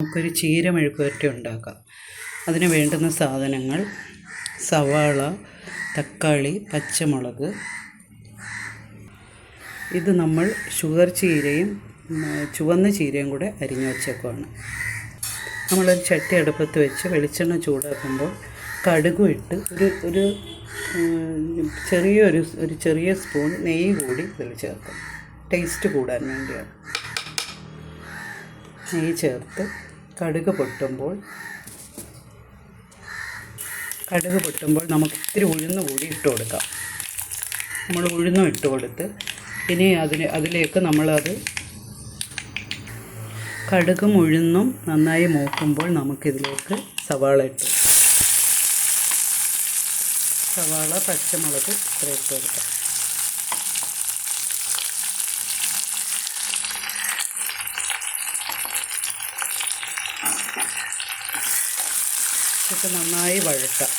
നമുക്കൊരു ചീര മെഴുക്കുവരട്ടി ഉണ്ടാക്കാം അതിന് വേണ്ടുന്ന സാധനങ്ങൾ സവാള തക്കാളി പച്ചമുളക്. ഇത് നമ്മൾ ഷുഗർ ചീരയും ചുവന്ന ചീരയും കൂടെ അരിഞ്ഞു വച്ചേക്കുവാണ്. നമ്മളൊരു ചട്ടി അടുപ്പത്ത് വെച്ച് വെളിച്ചെണ്ണ ചൂടാക്കുമ്പോൾ കടുകും ഇട്ട് ഒരു ഒരു ചെറിയൊരു ഒരു ചെറിയ സ്പൂൺ നെയ്യ് കൂടി ഇതിൽ ചേർക്കും. ടേസ്റ്റ് കൂടാൻ വേണ്ടിയാണ്. നെയ്യ് ചേർത്ത് കടുക് പൊട്ടുമ്പോൾ കടുക് പൊട്ടുമ്പോൾ നമുക്ക് ഇത്തിരി ഉഴുന്ന് കൂടി ഇട്ട് കൊടുക്കാം. നമ്മൾ ഉഴുന്നും ഇട്ട് കൊടുത്ത് ഇനി അതിന് അതിലേക്ക് നമ്മളത് കടുകും ഉഴുന്നും നന്നായി മൂക്കുമ്പോൾ നമുക്കിതിലേക്ക് സവാള ഇട്ട് സവാള പച്ചമുളക് ഇത്ര ഇട്ട് കൊടുക്കാം. ഇട്ട് നന്നായി വഴട്ടാം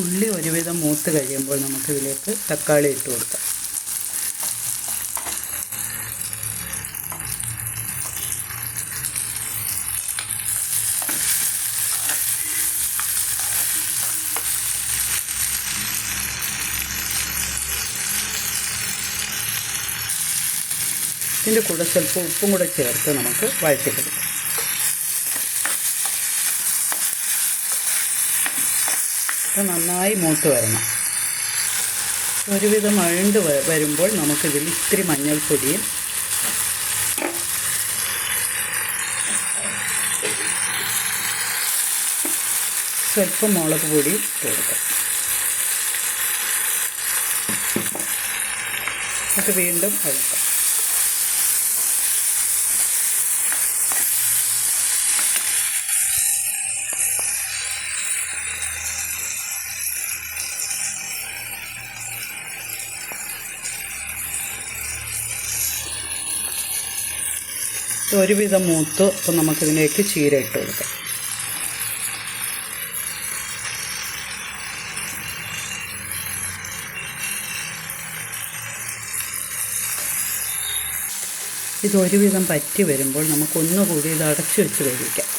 ഉള്ളി ഒരുവിധം മൂത്ത് കഴിയുമ്പോൾ നമുക്ക് ഇതിലേക്ക് തക്കാളി ഇട്ട് കൊടുക്കാം. ഇതിന്റെ കൂടെ സ്വല്പം ഉപ്പും കൂടെ ചേർത്ത് നമുക്ക് വഴറ്റിക്കൊടുക്കാം ഇത് നന്നായി മൂത്ത് വരണം. ഒരുവിധം അഴുണ്ട് വരുമ്പോൾ നമുക്കിതിൽ ഇത്തിരി മഞ്ഞൾപ്പൊടിയും സ്വല്പം മുളക് പൊടി കൊടുക്കാം. എന്നിട്ട് വീണ്ടും വഴക്കാം ഒരുവിധം മൂത്ത് അപ്പോൾ നമുക്കിതിലേക്ക് ചീര ഇട്ട് കൊടുക്കാം. ഇതൊരുവിധം പറ്റി വരുമ്പോൾ നമുക്കൊന്നുകൂടി ഇത് അടച്ചു വെച്ച് വേവിക്കാം.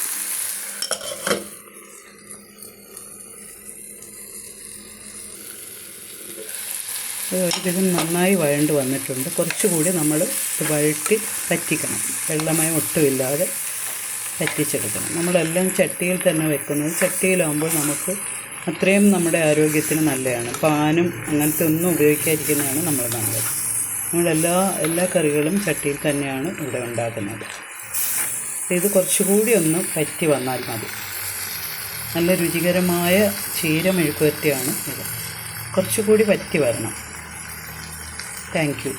ഒരുവിധം നന്നായി വഴണ്ട് വന്നിട്ടുണ്ട്. കുറച്ചുകൂടി നമ്മൾ വഴട്ടി പറ്റിക്കണം. വെള്ളമയം ഒട്ടുമില്ലാതെ പറ്റിച്ചെടുക്കണം. നമ്മളെല്ലാം ചട്ടിയിൽ തന്നെ വെക്കുന്നത്. ചട്ടിയിലാകുമ്പോൾ നമുക്ക് അത്രയും നമ്മുടെ ആരോഗ്യത്തിന് നല്ലതാണ്. പാനും അങ്ങനത്തെ ഒന്നും ഉപയോഗിക്കാതിരിക്കുന്നതാണ് നമ്മൾ നല്ലത്. നമ്മളെല്ലാ എല്ലാ കറികളും ചട്ടിയിൽ തന്നെയാണ് ഇവിടെ ഉണ്ടാക്കുന്നത്. ഇത് കുറച്ചുകൂടി ഒന്ന് പറ്റി വന്നാൽ മതി. നല്ല രുചികരമായ ചീര ഇത്. കുറച്ചുകൂടി പറ്റി വരണം. Thank you